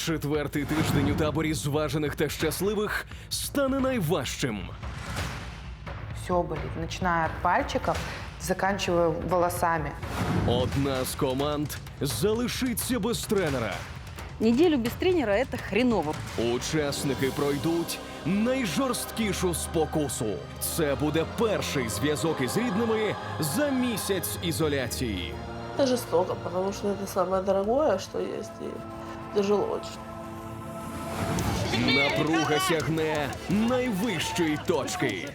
Четвертий тиждень у таборі зважених та щасливих стане найважчим. Все болит, начиная от пальчиков, заканчивая волосами. Одна з команд залишиться без тренера. Неделю без тренера это хреново. Учасники пройдуть найжорсткішу спокусу. Це буде перший зв'язок із рідними за місяць ізоляції. Это жестоко, потому что это самое дорогое, что есть, и тяжело. Напруга сягне найвищої точки.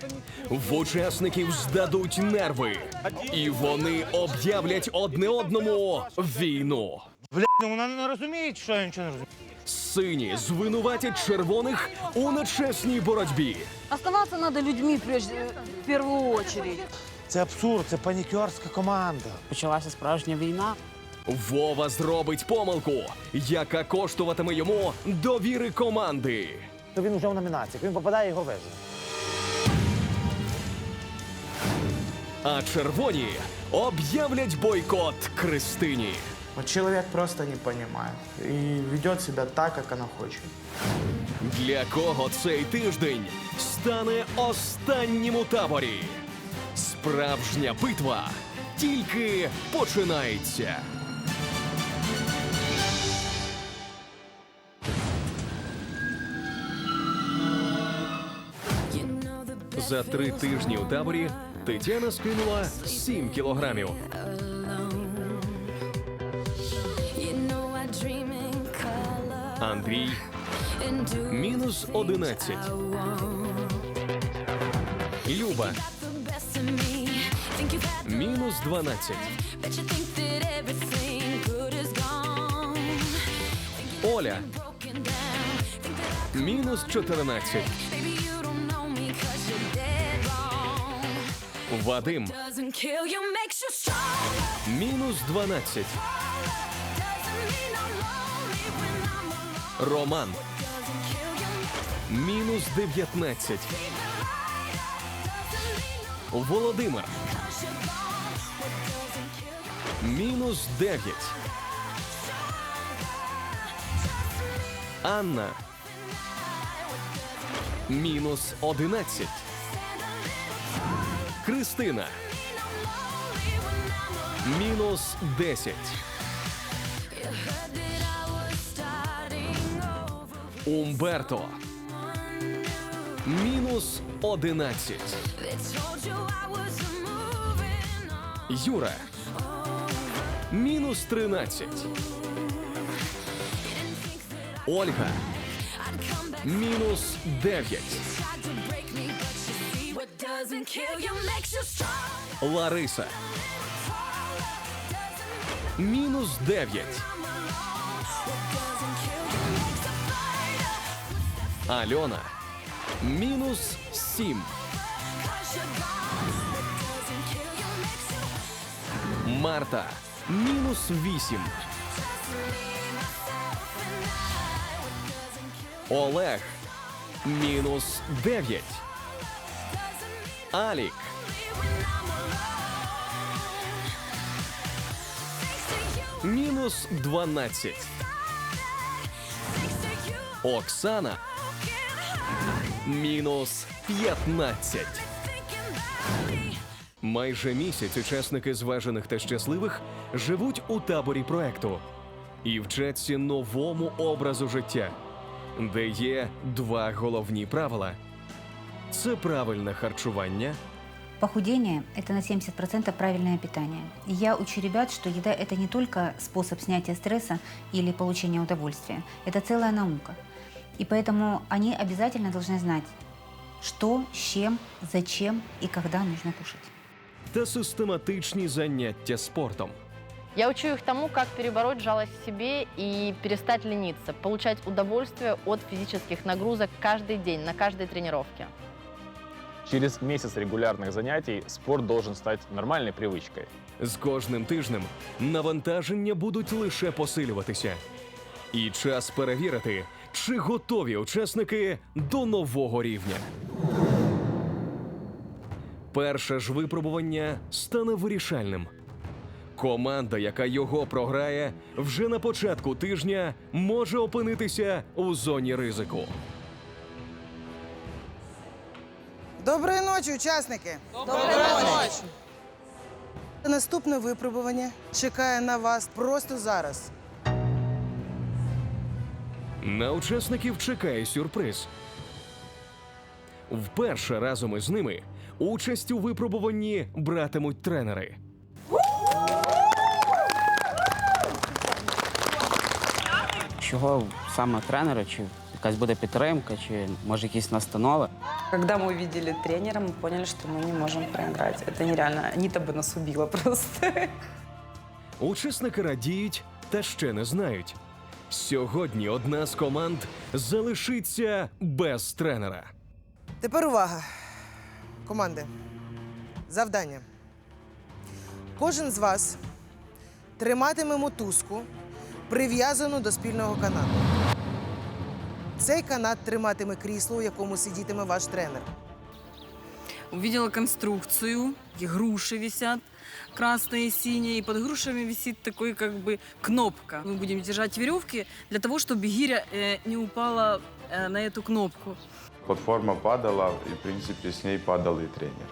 В учасників здадуть нерви, і вони об'являть одне одному війну. Блядь, ну вона не розуміє, що я нічого не розумію. Сині звинуватять червоних у нечесній боротьбі. Оставаться надо людьми прежде, в первую очередь. Це абсурд, це панікерська команда. Почалася справжня війна. Вова зробить помилку, яка коштуватиме йому довіри команди. То він вже в номінаціях, він попадає його вежу. А червоні об'являть бойкот Кристині. Вот человек просто не понимает и ведет себя так, как она хочет. Для кого цей тиждень стане останнім у таборі? Справжня битва тільки починається. За три тижні у таборі Тетяна скинула 7 кілограмів. Андрій мінус 11. Люба мінус 12. Оля мінус 14. Вадим мінус 12. Doesn't mean I'm lonely when I'm alone. Роман мінус 19. keep it light. Doesn't mean I'm Володимир мінус 9. Анна мінус 11. Кристина мінус 10. Умберто мінус 11. They told you I was moving on. Юра мінус 13. Ольга мінус 9. Лариса мінус 9. Doesn't kill you makes a fighter. Альона мінус 7. Cause you're gone. What doesn't kill you makes you Марта мінус 8. just me, myself, and I. What doesn't kill Олег мінус 9. Алік мінус 12. thanks to you, Оксана мінус 15. Thinking about me. Майже місяць учасники зважених та щасливих живуть у таборі проекту і вчаться новому образу життя, де є два головні правила: це правильне харчування Похудение – это на 70% правильное питание. И Я учу ребят, что еда – это не только способ снятия стресса или получения удовольствия. Это целая наука. И поэтому они обязательно должны знать, что, с чем, зачем и когда нужно кушать. та систематичні заняття спортом. Я учу их тому, как перебороть жалость к себе и перестать лениться, получать удовольствие от физических нагрузок каждый день, на каждой тренировке. Через месяц регулярных занятий спорт должен стать нормальной привычкой. З кожним тижнем навантаження будуть лише посилюватися. І час перевірити, чи готові учасники до нового рівня. Перше ж випробування стане вирішальним. Команда, яка його програє, вже на початку тижня може опинитися у зоні ризику. Доброї ночі, учасники! Доброї ночі! Наступне випробування чекає на вас просто зараз. На учасників чекає сюрприз. Вперше разом із ними участь у випробуванні братимуть тренери. Чого саме тренери? Чи якась буде підтримка, чи може якісь настанови? Когда мы увидели тренера, мы поняли, что мы не можем проиграть. Это нереально. Анита бы нас убила просто. Учасники радіють та ще не знають. Сьогодні одна з команд залишиться без тренера. Тепер увага. Команди. Завдання. Кожен з вас триматиме мотузку, прив'язану до спільного канату. Цей канат триматиме крісло, у якому сидітиме ваш тренер. Увидела конструкцию, где груши висят, красные и синие, и под грушами висит такой как бы кнопка. Мы будем держать веревки для того, чтобы гиря э, не упала э, на эту кнопку. Платформа падала, і в принципі з неї падав і тренер.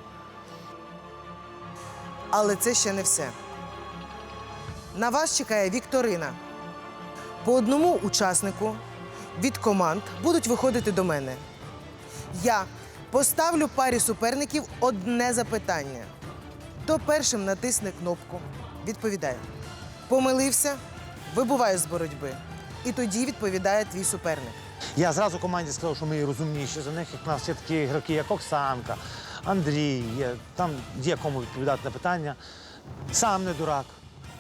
Але це ще не все. На вас чекає вікторина. По одному учаснику від команд будуть виходити до мене. Я поставлю парі суперників одне запитання. Хто першим натисне кнопку, відповідає. Помилився, вибуває з боротьби. І тоді відповідає твій суперник. Я зразу команді сказав, що ми розумніші за них, як в нас є такі ігроки, як Оксанка, Андрій. Є, там є кому відповідати на питання. Сам не дурак.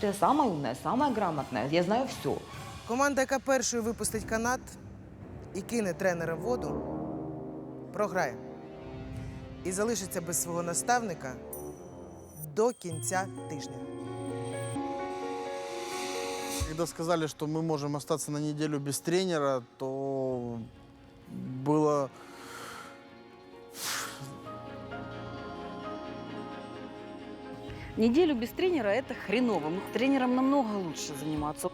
Ты самая умная, самая грамотная. Я знаю все. Команда, яка першою випустить канат і кине тренера в воду, програє. І залишиться без свого наставника до кінця тижня. Когда сказали, что мы можем остаться на неделю без тренера, то было Неделю без тренера это хреново. Мы тренером намного лучше заниматься.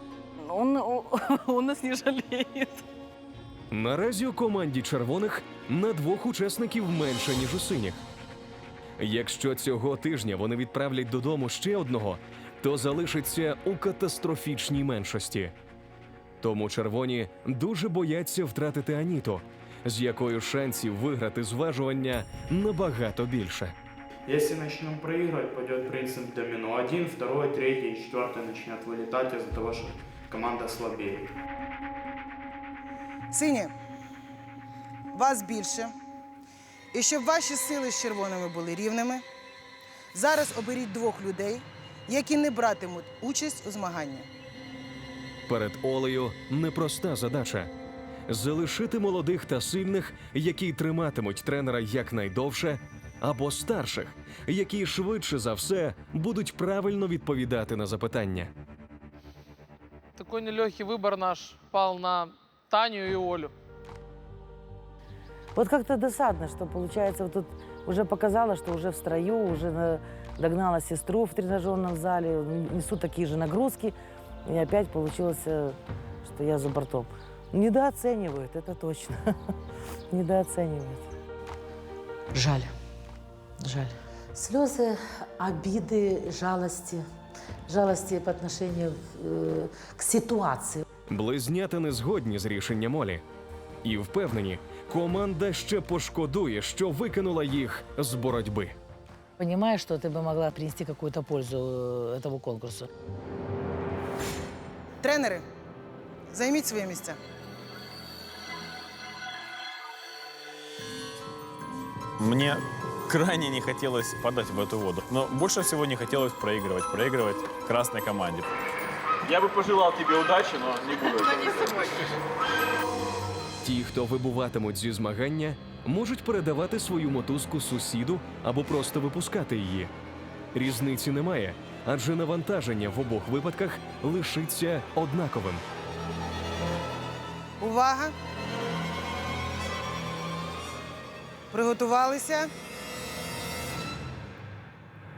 Он, он нас не жалеет. Наразі у команді червоних на двох учасників менше, ніж у синіх. Якщо цього тижня вони відправлять додому ще одного, то залишиться у катастрофічній меншості. Тому червоні дуже бояться втратити Аніту, з якою шансів виграти зважування набагато більше. Если начнем проигрывать, пойдет принцип домино. Один, второй, третий, четвертый начнет вылетать из-за того, что команда слабее. Сині, вас більше. І щоб ваші сили з червоними були рівними, зараз оберіть двох людей, які не братимуть участь у змаганні. Перед Олею непроста задача залишити молодих та сильних, які триматимуть тренера якнайдовше, або старших, які швидше за все будуть правильно відповідати на запитання. Такой нелегкий выбор наш пал на Таню и Олю. Вот как-то досадно, что получается, вот тут уже показала, что уже в строю, уже на- догнала сестру в тренажерном зале, несу такие же нагрузки, и опять получилось, э, что я за бортом. Недооценивают, это точно. Недооценивают. Жаль. Жаль. Слезы обиды, жалости. Жалости по отношению э, к ситуации. Близнята не згодні з рішенням Олі. І впевнені, команда ще пошкодує, що викинула їх з боротьби. Понимаешь, что ты бы могла принести какую-то пользу э, этому конкурсу. Тренери, займіть свої місця. Мне крайне не хотелось падать в эту воду. Но больше всего не хотелось проигрывать. Проигрывать красной команде. Я бы пожелал тебе удачи, но не буду. Ті, хто вибуватимуть зі змагання, можуть передавати свою мотузку сусіду або просто випускати її. Різниці немає, адже навантаження в обох випадках лишиться однаковим. Увага! Приготувалися.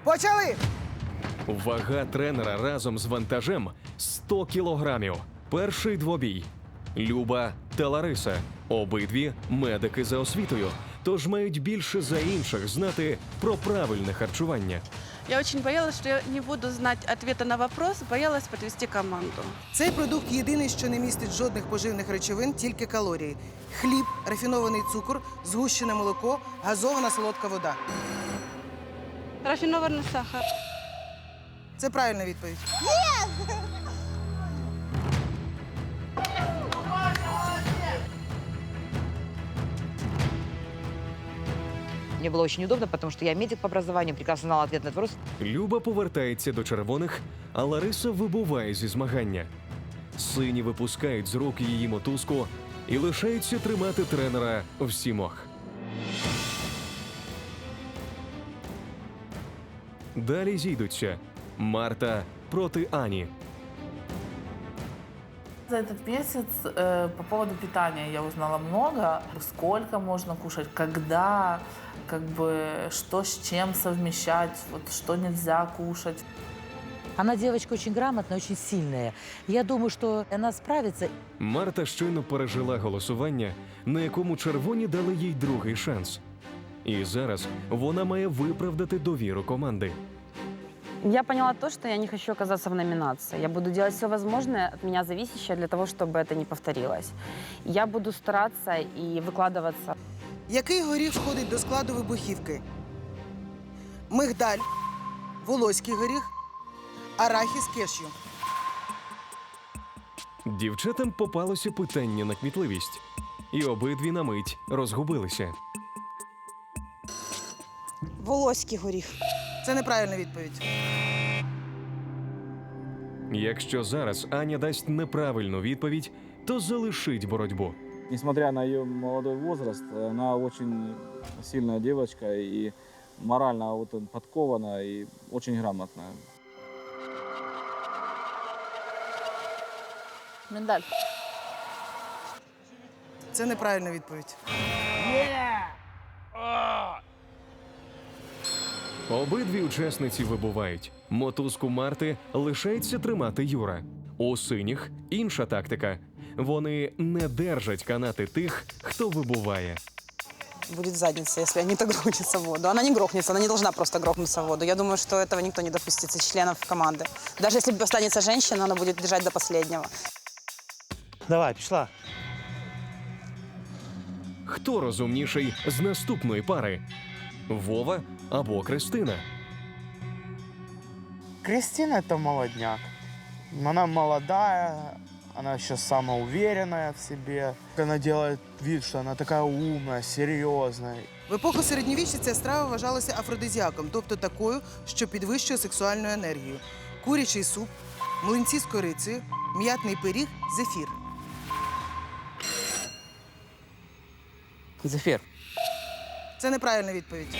Почали! Вага тренера разом з вантажем 100 кілограмів. Перший двобій. Люба та Лариса. Обидві медики за освітою, тож мають більше за інших знати про правильне харчування. Я очень боялась, что я не буду знать ответа на вопрос, боялась подвести команду. Цей продукт єдиний, що не містить жодних поживних речовин, тільки калорії: хліб, рафінований цукор, згущене молоко, газована солодка вода. Рафинованный сахар. Це правильна відповідь. Мне было очень удобно, потому что я медик по образованию, прекрасно знала ответ на этот вопрос. Люба повертається до червоних, а Лариса вибуває зі змагання. Сині випускають з рук її мотузку і лишаються тримати тренера в сімох. Далі зійдуться Марта проти Ані. За этот месяц э, по поводу питания я узнала много. Сколько можно кушать, когда, как бы, что с чем совмещать, вот, что нельзя кушать. Она девочка очень грамотная, очень сильная. Я думаю, что она справится. Марта щойно пережила голосування, на якому червоні дали їй другий шанс. І зараз вона має виправдати довіру команди. Я поняла то, что я не хочу оказаться в номинации. Я буду делать все возможное от меня зависящее для того, чтобы это не повторилось. Я буду стараться и выкладываться. Який горіх входить до складу вибухівки? Мигдаль, волоський горіх, арахіс кешю. Дівчатам попалося питання на кмітливість, і обидві на мить розгубилися. Волоський горіх. Це неправильна відповідь. Якщо зараз Аня дасть неправильну відповідь, то залишить боротьбу. Несмотря на ее молодой возраст, она очень сильная девочка и морально вот, подкована и очень грамотная. Миндаль. Це неправильна відповідь. Обидві учасниці вибувають. Мотузку Марти лишається тримати Юра. У синіх інша тактика. Вони не держать канати тих, хто вибуває. будет задница, если они так грохнутся в воду. Она не грохнется, она не должна просто грохнуться в воду. Я думаю, что этого никто не допустит из членов команды. Даже если останется женщина, она будет держать до последнего. Давай, пішла. Хто розумніший з наступної пари? Вова або Кристина? Кристина это молодняк. Она молодая, она еще самоуверенная в себе. Она делает вид, что она такая умная, серьезная. В епоху середньовіччя ця страва вважалася афродизіаком, тобто такою, що підвищує сексуальну енергію. Курячий суп, млинці з корицею, м'ятний пиріг, зефір. Зефір. Це неправильна відповідь.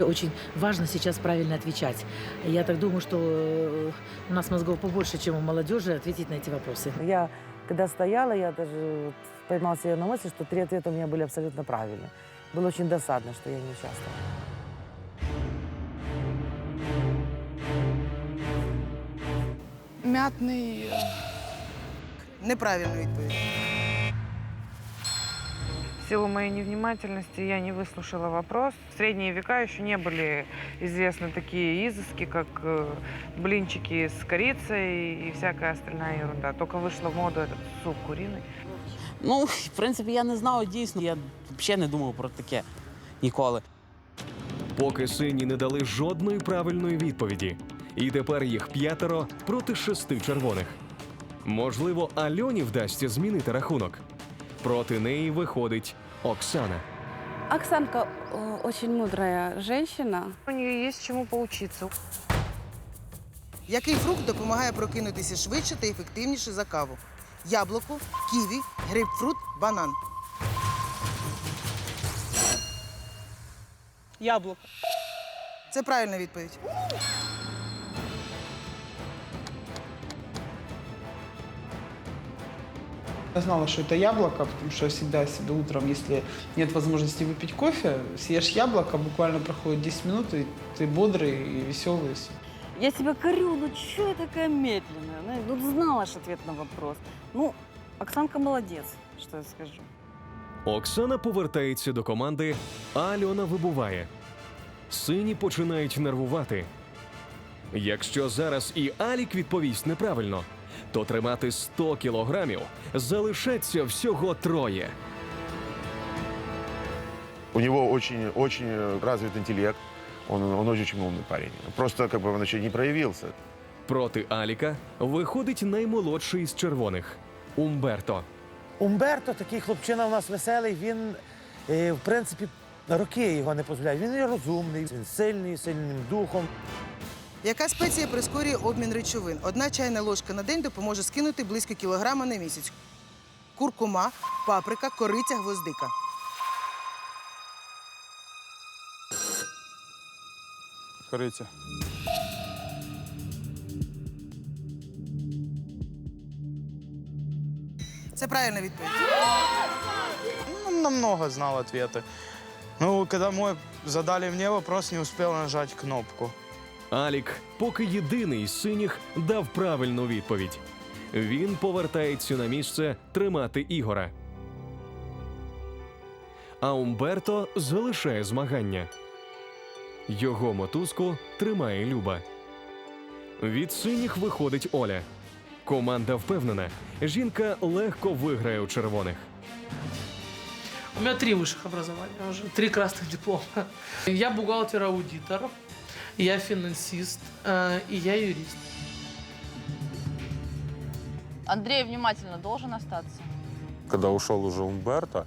Очень важно сейчас правильно отвечать. Я так думаю, что э, у нас мозгов побольше, чем у молодежи, ответить на эти вопросы. Я, когда стояла, я даже вот поймала себя на мысли, что три ответа у меня были абсолютно правильные. Было очень досадно, что я не участвовала. Мятный. Неправильна відповідь. В силу моей невнимательности я не выслушала вопрос. В средние века еще не были известны такие изыски, как э, блинчики с корицей и всякая остальная ерунда. Только вышла в моду этот суп куриный. Ну, в принципі, я не знав дійсно. Я взагалі не думав про таке ніколи. Поки сині не дали жодної правильної відповіді. І тепер їх п'ятеро проти шести червоних. Можливо, Альоні вдасться змінити рахунок. Проти неї виходить Оксана. Оксанка э, очень мудрая женщина. У нее есть чему поучиться. Який фрукт допомагає прокинутися швидше та ефективніше за каву? Яблуко, ківі, грейпфрут, банан. Яблуко. Це правильна відповідь. Я знала, что это яблоко, потому что я всегда себе утром, если нет возможности выпить кофе, съешь яблоко, буквально проходит 10 минут, и ты бодрый и веселый. и всё. Я тебя корю, ну что я такая медленная? Знаешь, Ну, знала ж ответ на вопрос. Ну, Оксанка молодец, что я скажу. Оксана повертається до команди, а Альона вибуває. Сині починають нервувати. Якщо зараз і Алік відповість неправильно, то тримати 100 кілограмів залишаться всього троє. У него очень, очень развит интеллект. Он, он очень умный парень. Просто как бы он еще не проявился. Проти Аліка виходить наймолодший з червоних Умберто. Умберто, такий хлопчина у нас веселий, він, е, в принципі, роки його не дозволяють. Він і розумний, він сильний, сильним духом. Яка спеція прискорює обмін речовин? Одна чайна ложка на день допоможе скинути близько кілограма на місяць. Куркума, паприка, кориця, гвоздика. Корыте. Це правильна відповідь. Ну, намного знал ответы. Ну, когда мой задали мне вопрос, не успел нажать кнопку. Алік, поки єдиний з синіх, дав правильну відповідь. Він повертається на місце тримати Ігора. А Умберто залишає змагання. Його мотузку тримає Люба. Від синіх виходить Оля. Команда впевнена, жінка легко виграє у червоних. У меня три высших образования уже, три красных диплома. Я бухгалтер-аудитор, я финансист э, и я юрист. Андрей внимательно должен остаться. Когда ушел уже Умберто,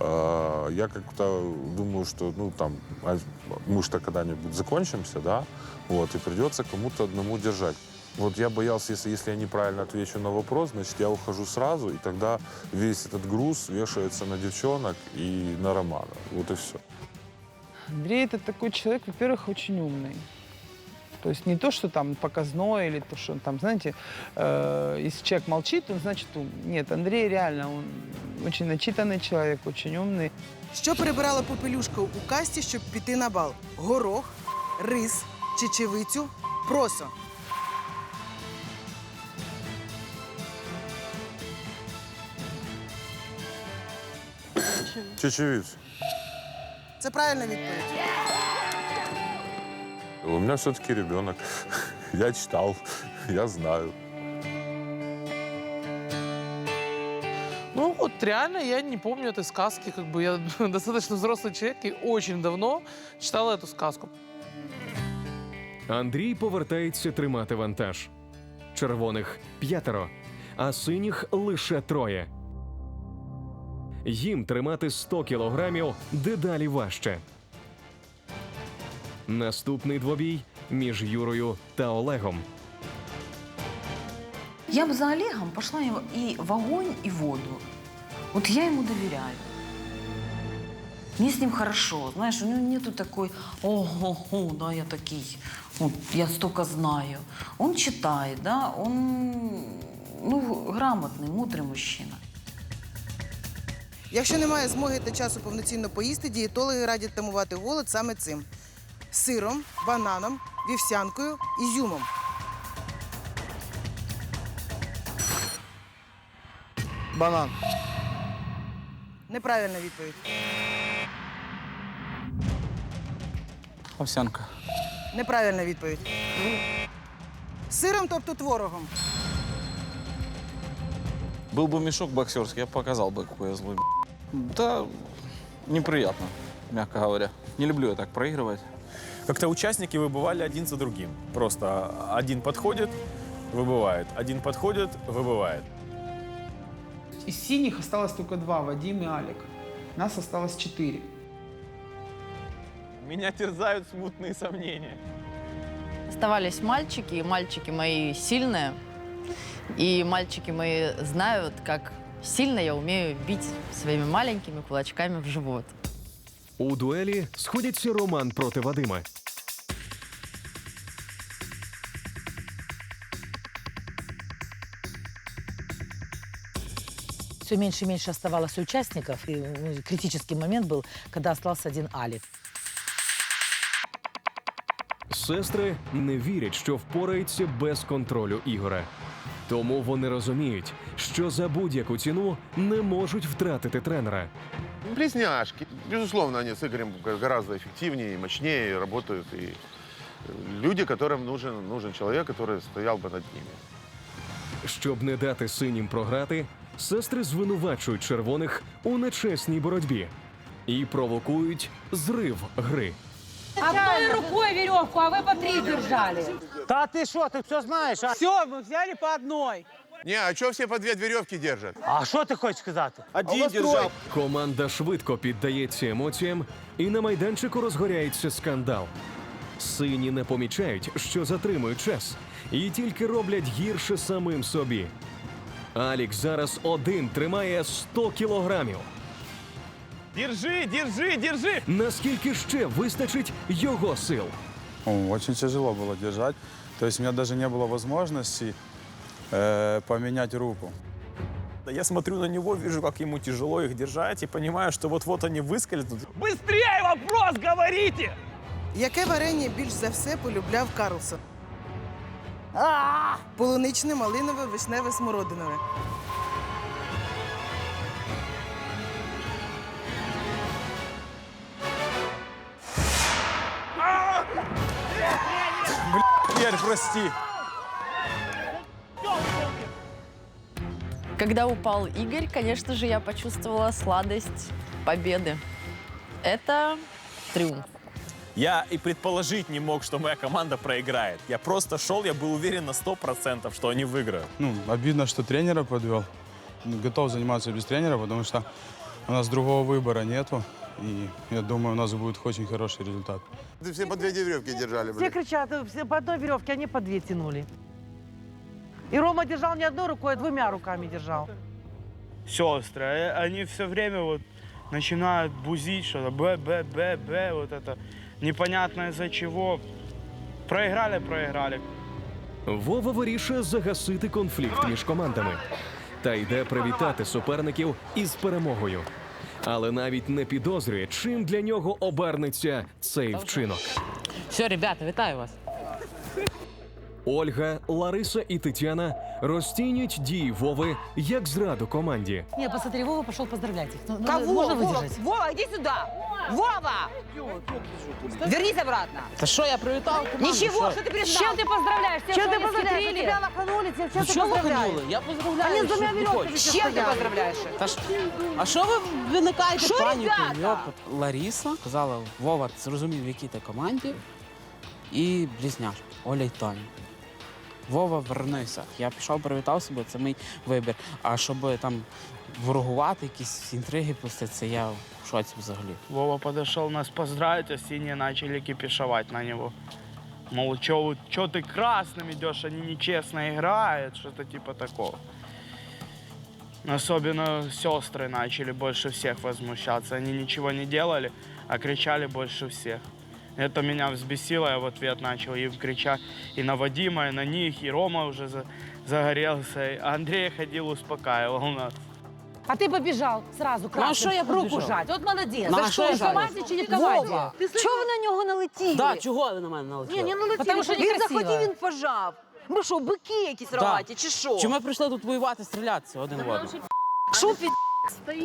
э, я как-то думаю, что, ну, там, а мы что когда-нибудь закончимся, да, вот, и придется кому-то одному держать. Вот я боялся, если, если я неправильно отвечу на вопрос, значит, я ухожу сразу, и тогда весь этот груз вешается на девчонок и на Романа. Вот и все. Андрей это такой человек, во-первых, очень умный. То есть не то, что там показной или то, что он там, знаете, э, если человек молчит, он значит ум. Нет, Андрей реально, он очень начитанный человек, очень умный. Що перебирала попелюшка у касті, щоб піти на бал? Горох, рис, чечевицю, просо. Чечевиц. Це правильна відповідь. У меня все-таки ребенок. Я читал, я знаю. Ну вот реально я не помню этой сказки, как бы я достаточно взрослый человек и очень давно читала эту сказку. Андрій повертається тримати вантаж. Червоних п'ятеро, а синіх лише троє. Їм тримати 100 кілограмів дедалі важче. Наступний двобій між Юрою та Олегом. Я бы за Олегом пошла и в- и в огонь, и в воду. Вот я ему доверяю. Мне с ним хорошо, знаешь, у него нету такой, ого, да, я такий, вот, я столько знаю. Он читает, да, он, ну, грамотный, мудрый мужчина. Якщо немає змоги та часу повноцінно поїсти, дієтологи радять тамувати голод саме цим: сиром, бананом, вівсянкою, ізюмом. Банан. Неправильна відповідь. Овсянка. Неправильна відповідь. Сиром, тобто творогом. Был бы мешок боксерский, я бы показал бы, какой я злой. Да, неприятно, мягко говоря. Не люблю я так проигрывать. Как-то участники выбывали один за другим. Просто один подходит, выбывает. Один подходит, выбывает. Из синих осталось только два, Вадим и Алик. Нас осталось четыре. Меня терзают смутные сомнения. Оставались мальчики, и мальчики мои сильные. И мальчики мои знают, как сильно я умею бить своими маленькими кулачками в живот. У дуелі сходяться Роман проти Вадима. все меньше и меньше оставалось участников. И ну, критический момент был, когда остался один Алик. Сестри не вірять, що впораються без контролю Ігора. Тому вони розуміють, що за будь-яку ціну не можуть втратити тренера. Близняшки. Безусловно, они с Игорем гораздо эффективнее и мощнее работают. И э, люди, которым нужен, нужен человек, который стоял бы над ними. Щоб не дати синім програти, сестри звинувачують червоних у нечесній боротьбі і провокують зрив гри. Одной рукой веревку, а вы по три держали. Та ти що, ти все знаєш? А, Все, мы взяли по одной. Не, а что все по две веревки держат? а що ти хочеш сказати? Один держал. Команда швидко піддається емоціям, і на майданчику розгоряється скандал. Сині не помічають, що затримують час, і тільки роблять гірше самим собі. Алік зараз один тримає 100 кілограмів. Держи, держи, держи! Наскільки ще вистачить його сил? О, Очень тяжело было держать. То есть у меня даже не было возможности э, поменять руку. Да Я смотрю на него, вижу, как ему тяжело их держать, и понимаю, что вот-вот они выскользнут. Быстрее вопрос говорите! Яке варення більш за все полюбляв Карлсон? Полуничне, малинове, вишневе, смородинове. Прости. Когда упал Игорь, конечно же, я почувствовала сладость победы. Это триумф. Я и предположить не мог, что моя команда проиграет. Я просто шел, я был уверен на 100%, что они выиграют. Ну, обидно, что тренера подвел. Готов заниматься без тренера, потому что у нас другого выбора нету. И я думаю, у нас будет очень хороший результат. Все по две веревки держали, Все кричат, э, все по одной веревке, они по две тянули. И Рома держал не одной рукой, а двумя руками держал. Сестры, э, они все время вот начинают бузить что-то, б, б, б, б, вот это непонятно из-за чего. Проиграли, проиграли. Вова вирішує загасити конфлікт між командами та йде привітати суперників із перемогою. Але навіть не підозрює, чим для нього обернеться цей вчинок. Все, ребята, вітаю вас. Ольга, Лариса і Тетяна розцінюють дії Вови як зраду команді. Не, посмотри, Вова пошел поздравлять их. Ну, ну, Кого? Можно Вова, выдержать? Вова, иди сюда! Вова! Вернись обратно. Та що, я привітав команду? Ничего, что ты признал? С чем ты поздравляешь? Тебя Чем что, ты не поздравляешь? схитрили? Тебя лоханули, тебя чем Ну ты що ви поздравляешь? ханули? Я поздравляю. Они с двумя що ти веревками хочеш. С чем ты поздравляешь? Та ж, а що ви виникаєте Що, паніку? ребята? Йопот. Ларіса сказала, Вова, зрозумів, в якій ти команді. І близняшки, Оля й Тоня. Вова, вернися. Я пішов, привітав себе, це мій вибір. А щоб там ворогувати, якісь інтриги пустити, це я в шоці взагалі. Вова подошел нас поздравить, а синие начали кипишевать на него. Мол, что ты красным идешь, они нечестно играют, что-то типа такого. Особенно сестры начали больше всех возмущаться. Они ничего не делали, а кричали больше всех. Это меня взбесило, я в ответ начал им кричать и на Вадима, и на них, и Рома уже за- загорелся, а Андрей ходил, успокаивал нас. А ты побежал сразу Ну, а красным що я руку побіжав? жать. Вот молодец. Ну, а За що что, я в команде чи не в команде? Вова, чого ви на нього налетіли? Да, чого ви на мене налетіли? Ні, не налетіли. Потому що він некрасиво. захотів, він пожав. Ми що, бики якісь рогаті, чи що? Чи ми прийшли тут воювати, стрілятися один в одного? Що під...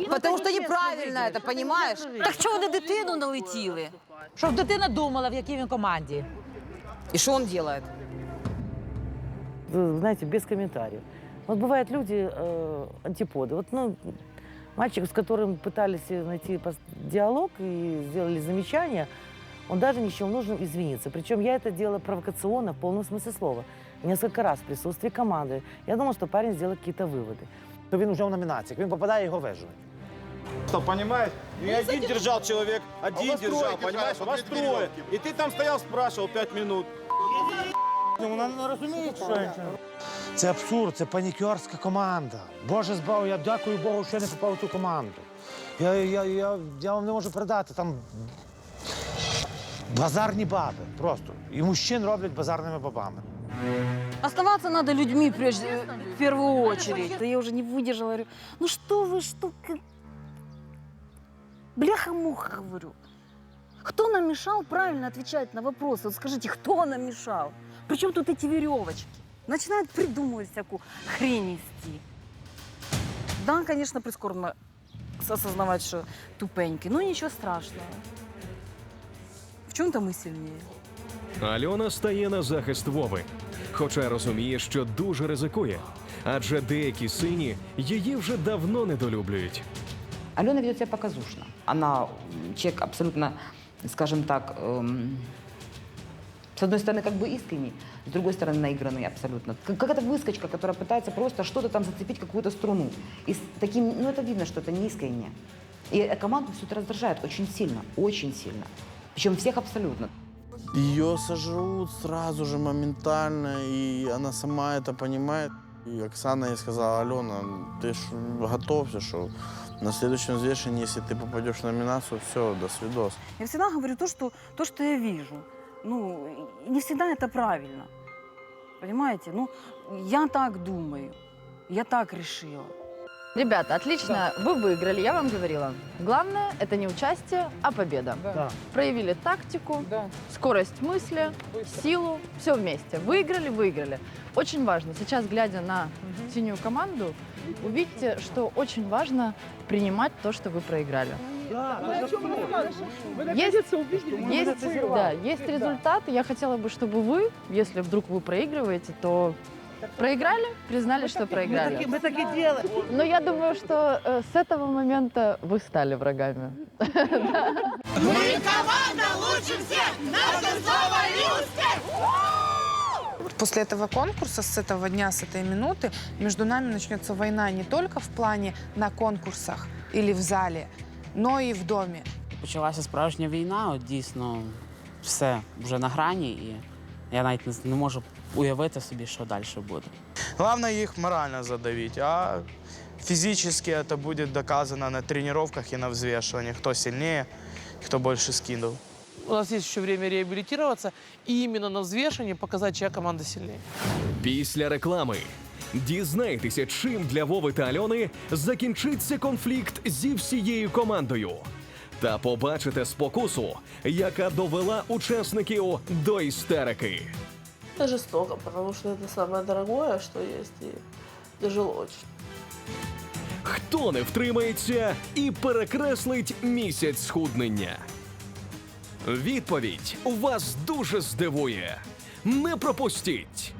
Потому що неправильно это, понимаешь? Так чого на дитину налетіли? Щоб дитина думала, в якій він команді. І що він робить? Вы знаете, без комментариев. Вот бывают люди э, антиподы. Вот, ну, мальчик, с которым пытались найти пос- диалог и сделали замечание, он даже не счел нужным извиниться. Причем я это делала провокационно, в полном смысле слова. Несколько раз в присутствии команды. Я думала, что парень сделает какие-то выводы. То він вже в номінаціях, він попадає, його вижують. Что, понимаешь? Не один держал человек, один вас трое держал, держали, понимаешь? Вас две трое. веревки. И ты там стоял, спрашивал пять минут. Вона не розуміє, що я. це абсурд, це панікерська команда. Боже збав, я дякую Богу, що я не попав у цю команду. Я, я, я, я вам не можу передати там базарні баби. Просто. І мужчин роблять базарними бабами. Оставаться надо людьми прежде, в первую очередь. Да я уже не выдержала, говорю, ну что вы, что... Бляха-муха, говорю. Кто нам мешал правильно отвечать на вопросы? Вот скажите, кто нам мешал? Причем тут эти веревочки? Начинают придумывать всякую хрень нести. Да, конечно, прискорбно осознавать, что тупенький, но ничего страшного. В чем-то мы сильнее. Альона стає на захист Вови, хоча розуміє, що дуже ризикує, адже деякі сині її вже давно недолюблюють. Алена ведет себя показушно. Она м, человек абсолютно, скажем так, эм, с одной стороны, как бы искренний, с другой стороны, наигранный абсолютно. Как, как эта выскочка, которая пытается просто что-то там зацепить, какую-то струну. И с таким, ну это видно, что это не искренне. И э, команду все это раздражает очень сильно, очень сильно. Причем всех абсолютно. Ее сожрут сразу же, моментально, и она сама это понимает. И Оксана ей сказала, Алена, ты ж готовься, что на следующем взвешении, если ты попадешь в номинацию, все, до свидос. Я всегда говорю то, что, то, что я вижу. Ну, и не всегда это правильно. Понимаете? Ну, я так думаю. Я так решила. Ребята, отлично, вы выиграли, я вам говорила. Главное – это не участие, а победа. Да. Проявили тактику, скорость мысли, силу, все вместе. Выиграли, выиграли. Очень важно, сейчас, глядя на синюю команду, увидите, что очень важно принимать то, что вы проиграли. Есть, есть, да, есть результат. Я хотела бы, чтобы вы, если вдруг вы проигрываете, то проиграли, признали, что проиграли. Мы так и делаем. Но я думаю, что э, с этого момента вы стали врагами. Мы команда лучше всех! Наше слово и успех! После этого конкурса, с этого дня, с этой минуты, между нами начнется война не только в плане на конкурсах или в зале, но и в доме. Почалася справжня війна, от дійсно все вже на грані, і я навіть не, з- не можу уявити собі, що далі буде. Главное их морально задавить, а физически это будет доказано на тренировках и на взвешивании, кто сильнее, кто больше скинул. У нас есть еще время реабилитироваться и именно на взвешивании показать, чья команда сильнее. Після реклами дізнайтеся, чим для Вови та Альони закінчиться конфлікт зі всією командою. Та побачите спокусу, яка довела учасників до істерики. Это жестоко, потому что это самое дорогое, что есть, и тяжело очень. Хто не втримається і перекреслить місяць схуднення? Відповідь вас дуже здивує. Не пропустіть!